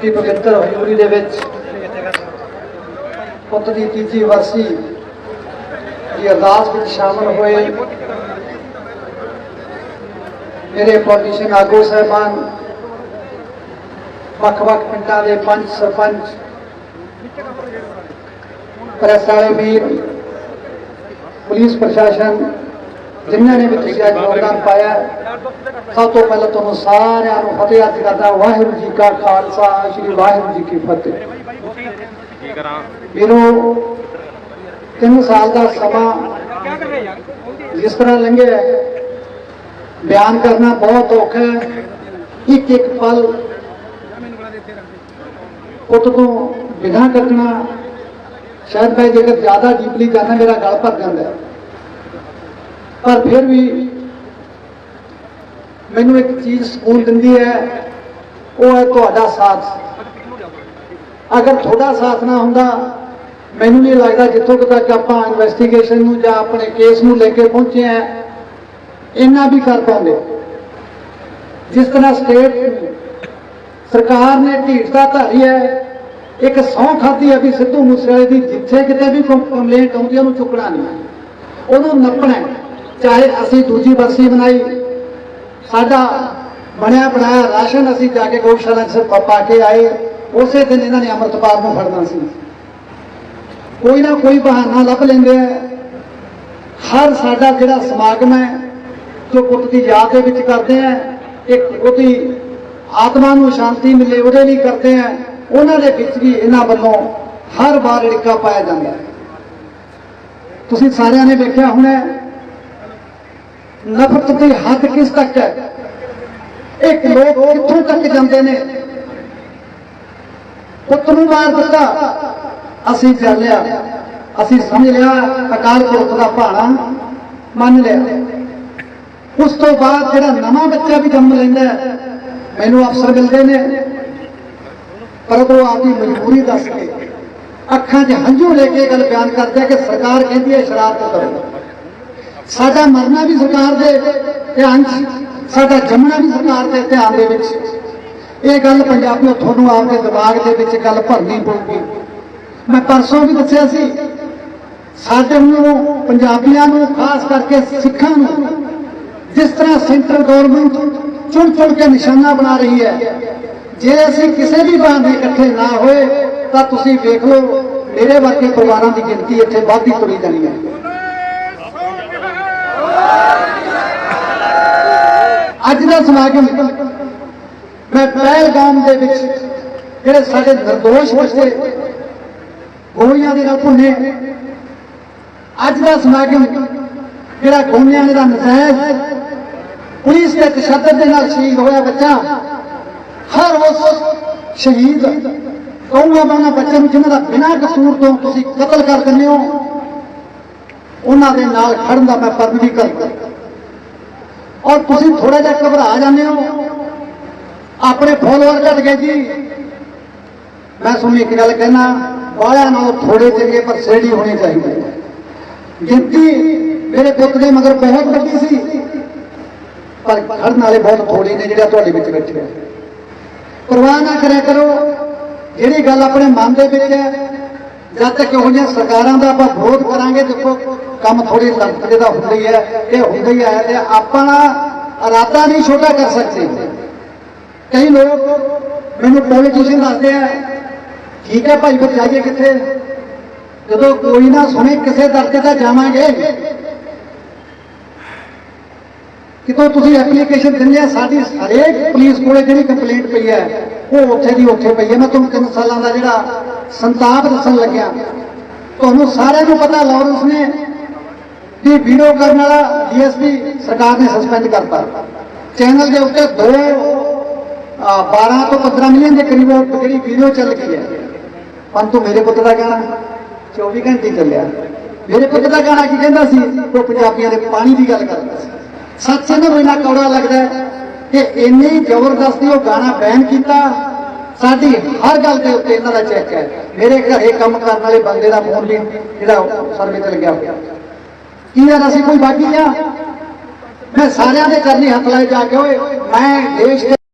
ਦੀ ਪਵਿੱਤਰ ਹਜ਼ੂਰੀ ਦੇ ਵਿੱਚ ਪੁੱਤ ਦੀ ਤੀਜੀ ਵਰਸੀ ਦੀ ਅਰਦਾਸ ਵਿੱਚ ਸ਼ਾਮਲ ਹੋਏ। ਮੇਰੇ ਪੋਲੀਟੀਸ਼ਨ ਆਗੂ ਸਾਹਿਬਾਨ, ਵੱਖ-ਵੱਖ ਪਿੰਡਾਂ ਦੇ ਪੰਚ ਸਰਪੰਚ, ਪ੍ਰੈਸ ਵਾਲੇ ਵੀਰ, ਪੁਲਿਸ ਪ੍ਰਸ਼ਾਸਨ ਜਿਨ੍ਹਾਂ ਨੇ ਵੀ ਤੁਸੀਂ ਅੱਜ ਯੋਗਦਾਨ ਪਾਇਆ, ਸਭ ਤੋਂ ਪਹਿਲਾਂ ਤੁਹਾਨੂੰ ਸਾਰਿਆਂ ਨੂੰ ਫਤਿਹ ਅਰਜ਼ ਕਰਦਾ ਵਾਹਿਗੁਰੂ ਜੀ ਕਾ ਖਾਲਸਾ, ਸ੍ਰੀ ਵਾਹਿਗੁਰੂ ਜੀ ਕੀ ਫਤਿਹ। ਕੀ ਵੀਰੋ, ਤਿੰਨ ਸਾਲ ਦਾ ਸਮਾਂ ਜਿਸ ਤਰ੍ਹਾਂ ਲੰਘਿਆ ਬਿਆਨ ਕਰਨਾ ਬਹੁਤ ਔਖਾ ਹੈ। ਇੱਕ ਇੱਕ ਪਲ ਪੁੱਤ ਤੋਂ ਬਿਨਾਂ ਕੱਟਣਾ, ਸ਼ਾਇਦ ਮੈਂ ਜੇਕਰ ਜ਼ਿਆਦਾ ਡੀਪਲੀ ਜਾਣਾ ਮੇਰਾ ਗਲ ਭਰ ਜਾਂਦਾ ਹੈ। ਪਰ ਫਿਰ ਵੀ ਮੈਨੂੰ ਇੱਕ ਚੀਜ਼ ਸਕੂਨ ਦਿੰਦੀ ਹੈ, ਉਹ ਹੈ ਤੁਹਾਡਾ ਸਾਥ। ਅਗਰ ਤੁਹਾਡਾ ਸਾਥ ਨਾ ਹੁੰਦਾ, ਮੈਨੂੰ ਨਹੀਂ ਲੱਗਦਾ ਜਿੱਥੋਂ ਤੱਕ ਆਪਾਂ ਇਨਵੈਸਟੀਗੇਸ਼ਨ ਨੂੰ ਜਾਂ ਆਪਣੇ ਕੇਸ ਨੂੰ ਲੈ ਕੇ ਪਹੁੰਚੇ ਆ ਇੰਨਾ ਵੀ ਕਰ ਪਾਉਂਦੇ। ਜਿਸ ਤਰ੍ਹਾਂ ਸਟੇਟ ਸਰਕਾਰ ਨੇ ਢੀਠਤਾ ਧਾਰੀ ਹੈ, ਇੱਕ ਸਹੁੰ ਖਾਦੀ ਹੈ ਵੀ ਸਿੱਧੂ ਮੂਸੇਵਾਲੇ ਦੀ ਜਿੱਥੇ ਕਿਤੇ ਵੀ ਕੰਪਲੇਂਟ ਆਉਂਦੀ ਉਹਨੂੰ ਚੁੱਕਣਾ ਨਹੀਂ ਉਹਨੂੰ ਨੱਪਣਾ ਚਾਹੇ ਅਸੀਂ ਦੂਜੀ ਵਰਸੀ ਬਣਾਈ, ਸਾਡਾ ਬਣਿਆ ਬਣਾਇਆ ਰਾਸ਼ਨ ਅਸੀਂ ਜਾ ਕੇ ਗਊਸ਼ਾਲਾ 'ਚ ਪਾ ਕੇ ਆਏ। ਉਸੇ ਦਿਨ ਇਹਨਾਂ ਨੇ ਅੰਮ੍ਰਿਤਪਾਲ ਨੂੰ ਫੜਨਾ ਸੀ। ਕੋਈ ਨਾ ਕੋਈ ਬਹਾਨਾ ਲੱਭ ਲੈਂਦੇ ਆ। ਹਰ ਸਾਡਾ ਜਿਹੜਾ ਸਮਾਗਮ ਹੈ, ਜੋ ਪੁੱਤ ਦੀ ਯਾਦ ਦੇ ਵਿੱਚ ਕਰਦੇ ਆ, ਇੱਕ ਉਹਦੀ ਆਤਮਾ ਨੂੰ ਸ਼ਾਂਤੀ ਮਿਲੇ, ਉਹਦੇ ਲਈ ਕਰਦੇ ਆ, ਉਹਨਾਂ ਦੇ ਵਿੱਚ ਵੀ ਇਹਨਾਂ ਵੱਲੋਂ ਹਰ ਵਾਰ ੜਿੱਕਾ ਪਾਇਆ ਜਾਂਦਾ ਹੈ। ਤੁਸੀਂ ਸਾਰਿਆਂ ਨੇ ਵੇਖਿਆ ਹੋਣਾ ਨਫ਼ਰਤ ਦੀ ਹੱਦ ਕਿਸ ਤੱਕ ਹੈ? ਇੱਕ ਲੋਕ ਕਿੱਥੋਂ ਤੱਕ ਜਾਂਦੇ ਨੇ? ਪੁੱਤ ਨੂੰ ਮਾਰ ਦਿੱਤਾ। ਅਸੀਂ ਚੱਲਿਆ ਅਸੀਂ ਸਮਝ ਲਿਆ, ਅਕਾਲ ਪੁਰਖ ਦਾ ਭਾਣਾ ਮੰਨ ਲਿਆ। ਉਸ ਤੋਂ ਬਾਅਦ ਜਿਹੜਾ ਨਵਾਂ ਬੱਚਾ ਵੀ ਜੰਮ ਲੈਂਦਾ ਮੈਨੂੰ ਅਫਸਰ ਮਿਲਦੇ ਨੇ। ਪਰ ਉਹ ਆਪਦੀ ਮਜਬੂਰੀ ਦੱਸ ਕੇ ਅੱਖਾਂ 'ਚ ਹੰਝੂ ਲੈ ਕੇ ਗੱਲ ਬਿਆਨ ਕਰਦੇ ਕਿ ਸਰਕਾਰ ਕਹਿੰਦੀ ਹੈ ਸ਼ਰਾਰਤ ਕਰੋ। ਸਾਡਾ ਮਰਨਾ ਵੀ ਸਰਕਾਰ ਦੇ ਧਿਆਨ 'ਚ, ਸਾਡਾ ਜੰਮਣਾ ਵੀ ਸਰਕਾਰ ਦੇ ਧਿਆਨ ਦੇ ਵਿੱਚ। ਇਹ ਗੱਲ ਪੰਜਾਬੀਓ ਤੁਹਾਨੂੰ ਆਪਦੇ ਦਿਮਾਗ ਦੇ ਵਿੱਚ ਗੱਲ ਭਰਨੀ ਪਊਗੀ। ਮੈਂ ਪਰਸੋਂ ਵੀ ਦੱਸਿਆ ਸੀ, ਸਾਡੇ ਨੂੰ ਪੰਜਾਬੀਆਂ ਨੂੰ, ਖਾਸ ਕਰਕੇ ਸਿੱਖਾਂ ਨੂੰ, ਜਿਸ ਤਰ੍ਹਾਂ ਸੈਂਟਰ ਗਵਰਨਮੈਂਟ ਚੁਣ ਚੁਣ ਕੇ ਨਿਸ਼ਾਨਾ ਬਣਾ ਰਹੀ ਹੈ, ਜੇ ਅਸੀਂ ਕਿਸੇ ਵੀ ਬਹਾਨੇ ਇਕੱਠੇ ਨਾ ਹੋਏ, ਤਾਂ ਤੁਸੀਂ ਵੇਖ ਲਓ, ਮੇਰੇ ਵਰਗੇ ਪਰਿਵਾਰਾਂ ਦੀ ਗਿਣਤੀ ਇੱਥੇ ਵੱਧਦੀ ਤੁਰੀ ਜਾਣੀ ਹੈ ਅੱਜ ਦਾ ਸਮਾਗਮ ਮੈਂ ਪਹਿਲਗਾਮ ਦੇ ਵਿੱਚ ਜਿਹੜੇ ਸਾਡੇ ਨਿਰਦੋਸ਼ ਬੱਚੇ ਗੋਲੀਆਂ ਦੇ ਨਾਲ ਭੁੰਨੇ। ਅੱਜ ਦਾ ਸਮਾਗਮ ਜਿਹੜਾ ਗੋਲੀਆਂ ਦਾ ਨਜਾਇਜ਼ ਪੁਲਿਸ ਦੇ ਤਸ਼ੱਦਦ ਦੇ ਨਾਲ ਸ਼ਹੀਦ ਹੋਇਆ ਬੱਚਾ, ਹਰ ਉਸ ਸ਼ਹੀਦ ਕਹੂੰਗਾ ਮੈਂ ਉਹਨਾਂ ਬੱਚਿਆਂ ਨੂੰ ਜਿਨ੍ਹਾਂ ਦਾ ਬਿਨਾਂ ਕਸੂਰ ਤੋਂ ਤੁਸੀਂ ਕਤਲ ਕਰ ਦਿੰਦੇ ਹੋ, ਉਹਨਾਂ ਦੇ ਨਾਲ ਖੜਨ ਦਾ ਮੈਂ ਪਰਮ ਵੀ ਕਰਦਾ ਔਰ ਤੁਸੀਂ ਥੋੜਾ ਜਿਹਾ ਘਬਰਾ ਜਾਂਦੇ ਹੋ। ਆਪਣੇ ਫੋਲੋਅਰ ਘਟ ਗਏ ਜੀ। ਮੈਂ ਤੁਹਾਨੂੰ ਇੱਕ ਗੱਲ ਕਹਿਣਾ ਬਾਹਲਿਆਂ ਨਾਲੋਂ ਥੋੜੇ ਚੰਗੇ ਪਰ ਸੇੜੀ ਹੋਣੀ ਚਾਹੀਦੀ ਹੈ। ਗਿਣਤੀ ਮੇਰੇ ਪੁੱਤ ਦੇ ਮਗਰ ਬਹੁਤ ਵੱਡੀ ਸੀ। ਪਰ ਖੜਨ ਵਾਲੇ ਬਹੁਤ ਥੋੜੇ ਨੇ ਜਿਹੜਾ ਤੁਹਾਡੇ ਵਿੱਚ ਬੈਠੇ ਆ ਪਰਵਾਹ ਨਾ ਕਰਿਆ ਕਰੋ। ਜਿਹੜੀ ਗੱਲ ਆਪਣੇ ਮਨ ਦੇ ਵਿੱਚ ਹੈ, ਜਦ ਤੱਕ ਇਹੋ ਜਿਹੀਆਂ ਸਰਕਾਰਾਂ ਦਾ ਆਪਾਂ ਵਿਰੋਧ ਕਰਾਂਗੇ, ਦੇਖੋ ਕੰਮ ਥੋੜੀ ਲੰਕਦੇ ਦਾ ਹੁੰਦਾ ਹੀ ਹੈ ਇਹ ਹੁੰਦਾ ਹੀ ਹੈ ਤੇ ਆਪਣਾ ਇਰਾਦਾ ਨਹੀਂ ਛੋਟਾ ਕਰ ਸਕਦੇ। ਕਈ ਲੋਕ ਮੈਨੂੰ ਪੋਲੀਟੀਸ਼ੀਅਨ ਦੱਸਦੇ ਆ, ਠੀਕ ਹੈ ਭਾਈ, ਫਿਰ ਜਾਈਏ ਕਿੱਥੇ? ਜਦੋਂ ਕੋਈ ਨਾ ਸੁਣੇ, ਕਿਸੇ ਦਰਜੇ ਦਾ ਜਾਵਾਂਗੇ। ਕਿਤੋਂ ਤੁਸੀਂ ਐਪਲੀਕੇਸ਼ਨ ਦਿੰਦੇ ਆ, ਸਾਡੀ ਹਰੇਕ ਪੁਲਿਸ ਕੋਲੇ ਜਿਹੜੀ ਕੰਪਲੇਂਟ ਪਈ ਹੈ, ਉਹ ਉੱਥੇ ਦੀ ਉੱਥੇ ਪਈ ਹੈ। ਮੈਂ ਤੁਹਾਨੂੰ ਤਿੰਨ ਸਾਲਾਂ ਦਾ ਜਿਹੜਾ ਸੰਤਾਪ ਦੱਸਣ ਲੱਗਿਆ। ਤੁਹਾਨੂੰ ਸਾਰਿਆਂ ਨੂੰ ਪਤਾ ਲਾਰੈਂਸ ਨੇ ਵੀ ਵੀਡੀਓ ਕਰਨ ਵਾਲਾ ਡੀਐਸਪੀ ਸਰਕਾਰ ਨੇ ਸਸਪੈਂਡ ਕਰਤਾ। ਚੈਨਲ ਦੇ ਉੱਤੇ ਦੋ, ਅਹ 12 ਤੋਂ 15 ਮਿਲੀਅਨ ਦੇ ਕਰੀਬ ਜਿਹੜੀ ਵੀਡੀਓ ਚੱਲ ਗਈ ਹੈ। ਪਰੰਤੂ ਮੇਰੇ ਪੁੱਤ ਦਾ ਗਾਣਾ 24 ਘੰਟੇ ਚੱਲਿਆ। ਮੇਰੇ ਪੁੱਤ ਦਾ ਗਾਣਾ ਕੀ ਕਹਿੰਦਾ ਸੀ? ਉਹ ਪੰਜਾਬੀਆਂ ਦੇ ਪਾਣੀ ਦੀ ਗੱਲ ਕਰਦਾ ਸੀ। ਸੱਚ ਨੂੰ ਇੰਨਾ ਕੌੜਾ ਲੱਗਦਾ ਕਿ ਇੰਨੀ ਜ਼ਬਰਦਸਤੀ ਉਹ ਗਾਣਾ ਬੈਨ ਕੀਤਾ। ਸਾਡੀ ਹਰ ਗੱਲ ਦੇ ਉੱਤੇ ਇਹਨਾਂ ਦਾ ਚੈੱਕ ਹੈ। ਮੇਰੇ ਘਰੇ ਕੰਮ ਕਰਨ ਵਾਲੇ ਬੰਦੇ ਦਾ ਫੋਨ ਵੀ, ਜਿਹੜਾ ਸਰਵੇ ਤੇ ਲੱਗਿਆ ਹੋਇਆ। ਕੀ ਯਾਰ ਅਸੀਂ ਕੋਈ ਬਾਕੀ ਆ? ਮੈਂ ਸਾਰਿਆਂ ਦੇ ਕਰਨੀ ਹੱਥ ਲਾਏ ਜਾ ਕੇ, ਓਏ, ਮੈਂ ਦੇਸ਼ ਦੇ